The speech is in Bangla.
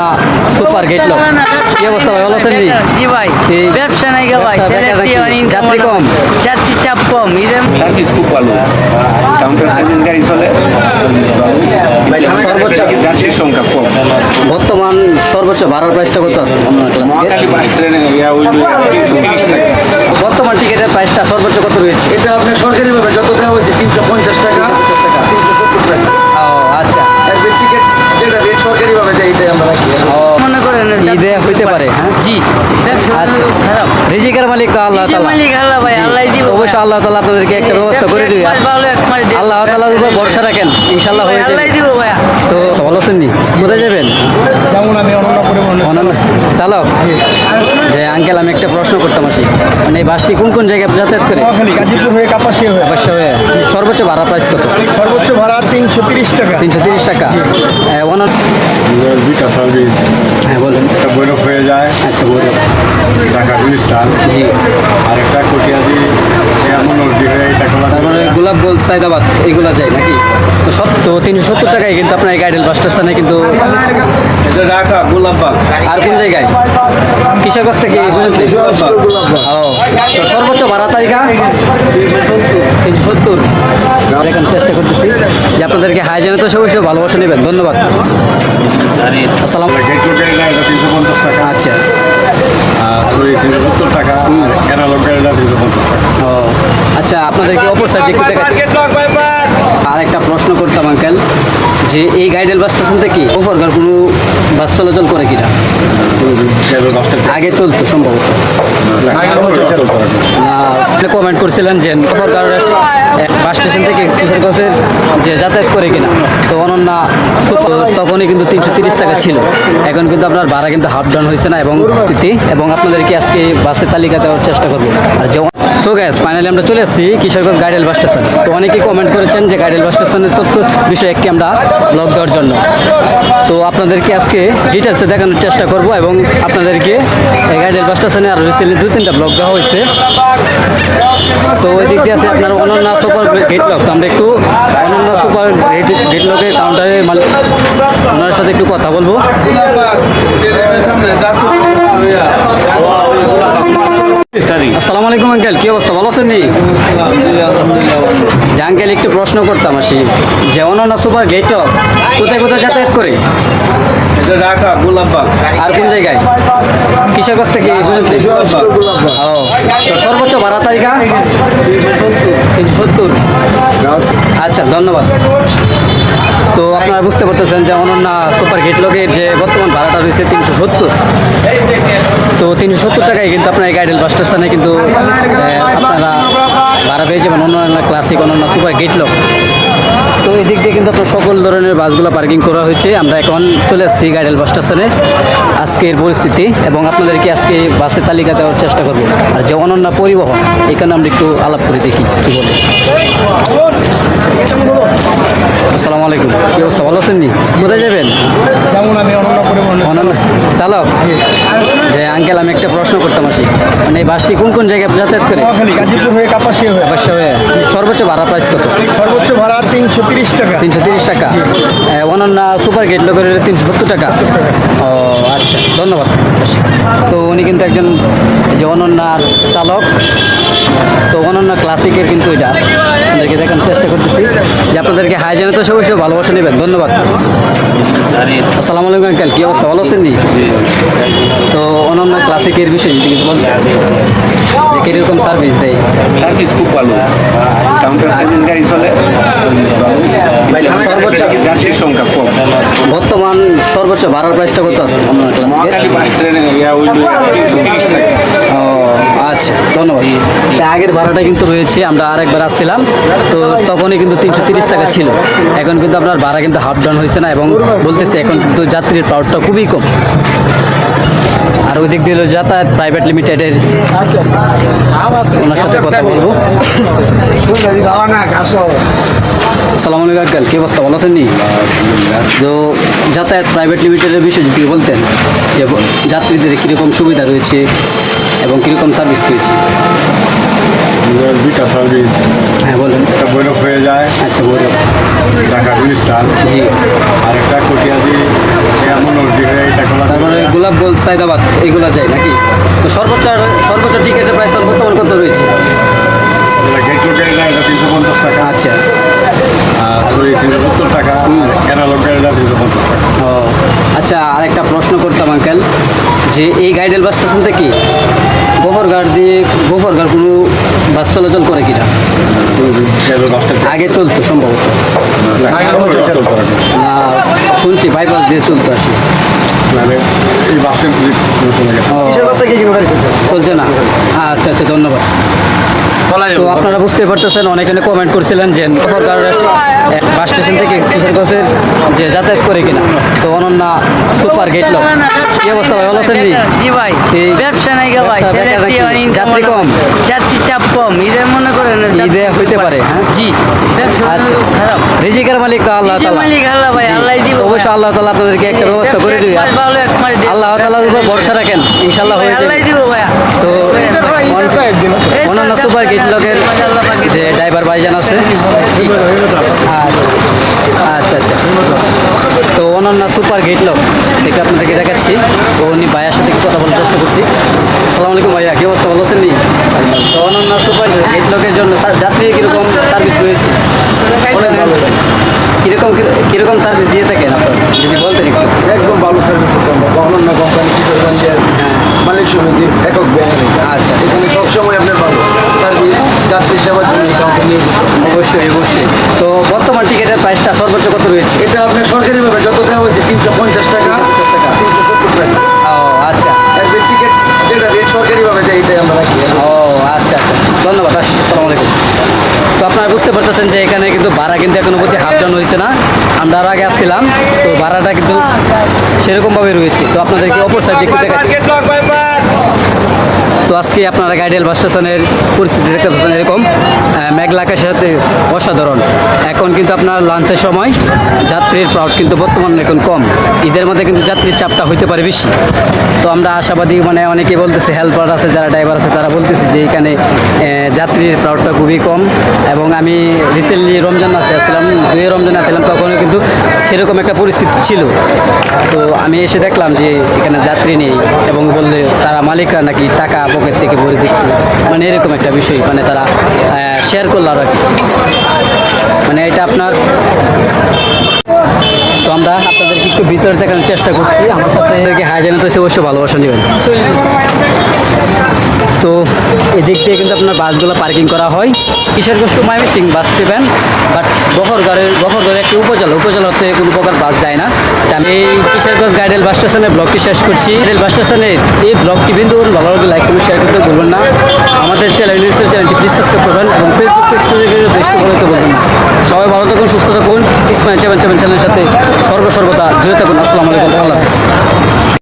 Ananya super gate lock. কি অবস্থা ভাই? ভালো আছেন জি ভাই ব্যবসা নাই গো ভাই যাত্রী কম? যাত্রী চাপ কম ঈদের সার্ভিস খুব ভালো। কাউন্টার সার্ভিস গাড়ি চলে। সর্বোচ্চ যাত্রীর সংখ্যা কম। বর্তমান সর্বোচ্চ ভাড়ার প্রাইসটা কত আছে? টাকা। বর্তমান টিকিটের প্রাইসটা সর্বোচ্চ কত রয়েছে? এটা আপনার সরকারিভাবে যত দেওয়া হয়েছে তিনশো পঞ্চাশ টাকা তিনশো সত্তর টাকা ও আচ্ছা এর টিকিট যেটা রেট সরকারিভাবে দেয় এটাই আমরা রাখি ও মনে করেন ঈদে হইতে পারে হ্যাঁ? জি। আচ্ছা। রিজিকের মালিক তো আল্লাহ মালিক আল্লাহ ভাই আল্লাহ দিব অবশ্যই আল্লাহ তাআলা আপনাদেরকে একটা ব্যবস্থা করে দিবে। আল্লাহ তাআলার উপর ভরসা রাখেন। ইনশাআল্লাহ হয়ে আল্লাহ দিব ভাইয়া। তো ভালো আছেন নি? কোথায় যাবেন? যেমন আমি অনন্য চালক? যে আঙ্কেল আমি একটা প্রশ্ন করতাম আসি। মানে এই বাসটি কোন কোন জায়গায় যাতায়াত করে? গাজীপুর হয়ে কাপাসিয়া হয়ে। সর্বোচ্চ ভাড়া প্রাইস কত? সর্বোচ্চ ভাড়া তিনশো তিরিশ টাকা। তিনশো তিরিশ টাকা। হ্যাঁ, অনন্য দুইটা সার্ভিস হ্যাঁ বলুন। একটা বৈরব হয়ে যায় আচ্ছা বলুন ঢাকা গুলিস্তান। জি। আর একটা কটিয়াদি তারপরে গোলাপগঞ্জ সাইদাবাদ এগুলা যায় নাকি? তো সত্তর তিনশো সত্তর টাকায় কিন্তু আপনার এই গাইডেল বাস স্টেশনে কিন্তু ঢাকা গোলাপবাগ আর কোন জায়গায়? কিশোরগঞ্জ থেকে? ও তো সর্বোচ্চ ভাড়া তালিকা? তিনশো সত্তর। দেখার চেষ্টা করতেছি যে আপনাদেরকে হাই জানে তো সবাই সব ভালোবাসা নেবেন। ধন্যবাদ। আসসালাম আচ্ছা আর ওই তিনশো সত্তর টাকা আর অ্যানালগ গাড়িটা তিনশো পঞ্চাশ টাকা ও আচ্ছা আপনাদেরকে অপর সাইড একটু দেখাচ্ছি। আর একটা প্রশ্ন করতাম আঙ্কেল যে এই গাইডেল বাস স্টেশন থেকে ওপরকার কোনো বাস চলাচল করে কিনা? আগে চলতো সম্ভবত। না কমেন্ট করছিলেন যে ওপরকার বাস স্টেশন থেকে কিশোরগঞ্জের যে যাতায়াত করে কিনা, তো অনন্যা তখনই কিন্তু তিনশো তিরিশ টাকা ছিল। এখন কিন্তু আপনার ভাড়া কিন্তু হাফ ডাউন হয়েছে না এবং এবং আপনাদেরকে আজকে বাসের তালিকা দেওয়ার চেষ্টা করব। আর যে সো গ্যাস ফাইনালি আমরা চলে আসছি কিশোরগঞ্জ গাইডেল বাস স্টেশন। তো অনেকেই কমেন্ট করেছেন যে গাইডেল বাস স্টেশনের তথ্য বিষয়ে একটি আমরা ব্লগ দেওয়ার জন্য। তো আপনাদেরকে আজকে ডিটেলসে দেখানোর চেষ্টা করব এবং আপনাদেরকে এই গাইডেল বাস স্টেশনে আরও রিসেন্টলি দু তিনটা ব্লগ দেওয়া হয়েছে। তো ওই দিক দিয়ে আছে আপনার অনন্য সুপার গেট লক তো আমরা একটু অনন্য সুপার গেট লকের কাউন্টারে ওনার সাথে একটু কথা বলব। আসসালামু আলাইকুম আঙ্কেল কি অবস্থা? ভালো আছেন নি? আঙ্কেল একটু প্রশ্ন করতাম আসি। যে অনন্য সুপার গেট লক কোথায় কোথায় যাতায়াত করে? ঢাকা গোলাপবাগ। আর কোন জায়গায়? কিশোরগঞ্জ থেকে? ও তো সর্বোচ্চ ভাড়া তালিকা? তিনশো সত্তর। আচ্ছা ধন্যবাদ। তো আপনারা বুঝতে পারতেছেন যে অনন্যা সুপার গেট লগের যে বর্তমান ভাড়াটা রয়েছে তিনশো সত্তর। তো তিনশো সত্তর টাকায় কিন্তু আপনার এই গাইডেল বাস স্টেশনে কিন্তু পেয়ে যাবেন অন্যান্য ক্লাসিক অন্যান্য সুপার গেট লক। তো এই দিক দিয়ে কিন্তু আপনার সকল ধরনের বাসগুলো পার্কিং করা হয়েছে। আমরা এখন চলে আসছি গাইডেল বাস স্টেশনে আজকের পরিস্থিতি এবং আপনাদেরকে আজকে বাসের তালিকা দেওয়ার চেষ্টা করব। আর যে অনন্য পরিবহন এখানে আমরা একটু আলাপ করে দেখি কী বলে। আসসালামু আলাইকুম। কি অবস্থা? ভালো আছেন নি? কোথায় যাবেন? যেমন আমি অনন্য চালক? যে আঙ্কেল আমি একটা প্রশ্ন করতাম আসি। মানে এই বাসটি কোন কোন জায়গায় যাতায়াত করে? গাজীপুর হয়ে কাপাসিয়া হয়ে। সর্বোচ্চ ভাড়া প্রাইস কত? সর্বোচ্চ ভাড়া তিনশো তিরিশ টাকা। তিনশো তিরিশ টাকা। আহ, সুপার গেট লোকের তিনশো সত্তর টাকা। ও আচ্ছা ধন্যবাদ। তো উনি কিন্তু একজন যে অনন্যার চালক। তো অনন্য ক্লাসিকের কিন্তু এটা। আপনাদেরকে দেখানোর চেষ্টা করতেছি। যে আপনাদেরকে হাই জানে তো সব ভালোবাসা নেবেন। ধন্যবাদ। আসসালামু আলাইকুম আঙ্কেল কী অবস্থা? ভালো আছেন তো অনন্য ক্লাসিকের বিষয়ে যদি কিছু বলতেন। যে কীরকম সার্ভিস দেয়। সার্ভিস খুব ভালো। কাউন্টার সার্ভিস গাড়ি চলে। সর্বোচ্চ যাত্রীর সংখ্যা কম। বর্তমান সর্বোচ্চ ভাড়ার প্রাইসটা কত আছে? মহাকালী বাস ট্রেনে ওই তিরিশ টাকা। ও আচ্ছা ধন্যবাদ। আগের ভাড়াটা কিন্তু রয়েছে আমরা আরেকবার আসছিলাম। তো তখনই কিন্তু তিনশো তিরিশ টাকা ছিল। এখন কিন্তু আপনার ভাড়া কিন্তু হাফ ডাউন হয়েছে না এবং বলতেছে এখন কিন্তু যাত্রীর পাওয়ারটা খুবই কম। আর ওই দিক দিয়ে হলো যাতায়াত প্রাইভেট লিমিটেডের ওনার সাথে কথা বলব। সালাম আলাইকুম আঙ্কেল কি অবস্থা? ভালো আছেন নি? তো যাতায়াত প্রাইভেট লিমিটেডের বিষয়ে যদি বলতেন যে যাত্রীদের কীরকম সুবিধা রয়েছে এবং কীরকম সার্ভিস রয়েছে? দুইটা সার্ভিস হ্যাঁ বলুন। একটা বৈরব হয়ে যায় আচ্ছা বলুন ঢাকা গুলিস্তান জি। আর একটা কটিয়াদি এমন নদী হয়ে এটা কলা গোলাপগঞ্জ সাইদাবাদ এগুলো যায় নাকি? তো সর্বোচ্চ সর্বোচ্চ টিকিটের প্রাইস বর্তমান কত রয়েছে? তিনশো পঞ্চাশ টাকা। আচ্ছা। আর আচ্ছা আরেকটা প্রশ্ন করতাম আঙ্কেল যে এই গাইডেল বাস স্টেশন থেকে গোবরগাড় দিয়ে গোবরগাড় কোনো বাস চলাচল করে কিনা? গেল আগে চলতো সম্ভবত। না শুনছি বাইপাস দিয়ে চলতে আসি মানে এই বাসটা চলে গেছে ও, চলছে না? আচ্ছা আচ্ছা ধন্যবাদ। তো আপনারা বুঝতে পারতেছেন অনেকে কমেন্ট করছিলেন যে বাস স্টেশন থেকে কিশোরগঞ্জের যে যাতায়াত করে কিনা। তো অনন্যা সুপার গেট লক। কি অবস্থা ভাই? ভালো আছেন জি? ভাই ব্যবসা নাই গো ভাই যাত্রী কম? যাত্রীর চাপ কম ঈদের মনে করেন ঈদে হইতে পারে, হ্যাঁ? জি ব্যবসা আচ্ছা। খারাপ। রিজিকের মালিক আল্লাহ তাআলা। মালিক আল্লাহ ভাই আল্লাহ দিব অবশ্যই আল্লাহ তাআলা আপনাদেরকে একটা ব্যবস্থা করে দিবে। আল্লাহ তাআলার উপর ভরসা রাখেন। ইনশাআল্লাহ হয়ে আল্লাহ দিব ভাইয়া তো এই তো অন্যান্য সব সুপার গেট লোকের যে ড্রাইভার ভাইজান আছে। আচ্ছা আচ্ছা। তো অনন্য সুপার গেট লোক থেকে আপনাদেরকে দেখাচ্ছি। তো উনি ভাইয়ের সাথে একটু কথা বলার চেষ্টা করছি। আসসালামু আলাইকুম ভাইয়া কি অবস্থা ভালো আছেন নি? তো অনন্য সুপার গেট লোকের জন্য যাত্রী কীরকম সার্ভিস রয়েছে ভালো। কীরকম কীরকম সার্ভিস দিয়ে থাকেন আপনার? যদি বলতেন একটু। একদম ভালো সার্ভিস অনন্য কোম্পানি কিশোরগঞ্জের মালিক সমিতি একক ব্যাংক আচ্ছা। এখানে সবসময় আপনার ভালো সার্ভিস যাত্রী জন্য অবশ্যই অবশ্যই। তো বর্তমান টিকিটের প্রাইসটা সর্বোচ্চ কত রয়েছে? এটা আপনার সরকারিভাবে যত দেওয়া হয়েছে তিনশো পঞ্চাশ টাকা। তিনশো সত্তর টাকা। ও আচ্ছা। আর টিকিট যেটা রেট সরকারিভাবে দেয় এটাই আমরা রাখি। ও আচ্ছা আচ্ছা। ধন্যবাদ আসি আসসালামু আলাইকুম। তো আপনারা বুঝতে পারতেছেন যে এখানে কিন্তু ভাড়া কিন্তু এখনও অবধি হাফ ডাউন হয়েছে না। আমরা আরও আগে আসছিলাম তো ভাড়াটা কিন্তু সেরকমভাবে রয়েছে। তো আপনাদেরকে অপর সাইড একটু দেখাচ্ছি। তো আজকে আপনারা গাইডেল বাস স্টেশনের পরিস্থিতি দেখতে পাচ্ছেন এরকম। মেঘলা আকাশের সাথে অসাধারণ। এখন কিন্তু আপনার লাঞ্চের সময়, যাত্রীর প্রাউড কিন্তু বর্তমানে এখন কম। ঈদের মধ্যে কিন্তু যাত্রীর চাপটা হইতে পারে বেশি। তো আমরা আশাবাদী মানে অনেকেই বলতেছে হেল্পার আছে, যারা ড্রাইভার আছে, তারা বলতেছে যে এখানে যাত্রীর প্রাউডটা খুবই কম। এবং আমি রিসেন্টলি রমজান মাসে আসছিলাম দুই রমজানে আসছিলাম তখনও কিন্তু সেরকম একটা পরিস্থিতি ছিল। তো আমি এসে দেখলাম যে এখানে যাত্রী নেই, এবং বললে তারা মালিকরা নাকি টাকা পকেট থেকে ভরে দিচ্ছে। মানে এরকম একটা বিষয় মানে তারা শেয়ার করল আর মানে এটা আপনার তো আমরা আপনাদেরকে একটু ভিতরে দেখানোর চেষ্টা করছি। আমার সাথে হাই জানাতে অবশ্যই ভালোবাসা নেবেন তো এদিক দিয়ে কিন্তু আপনার বাসগুলো পার্কিং করা হয়। কিশোরগঞ্জ টু ময়মনসিং বাস নেবেন বাট গফরগড়ের গফরগড়ের একটি উপজেলা। উপজেলা উপজেলাতে কোনো প্রকার বাস যায় না। আমি এই কিশোরগঞ্জ গাইডেল বাস স্টেশনে ব্লগটি শেষ করছি। রেল বাস স্টেশনে এই ব্লগটি বিন্দু ভালো লাইক করুন শেয়ার করতে ভুলবেন না। আমাদের চ্যানেল চ্যানেলটি প্লিজ সাবস্ক্রাইব করবেন এবং ফেসবুক পেজ থেকে বেশি বলতে বলবেন না। সবাই ভালো থাকুন, সুস্থ থাকুন। ইসমাইল চেভেন চেভেন চ্যানেলের সাথে সর্বসর্বদা জুড়ে থাকুন। আসসালামু আলাইকুম, আল্লাহ হাফিজ।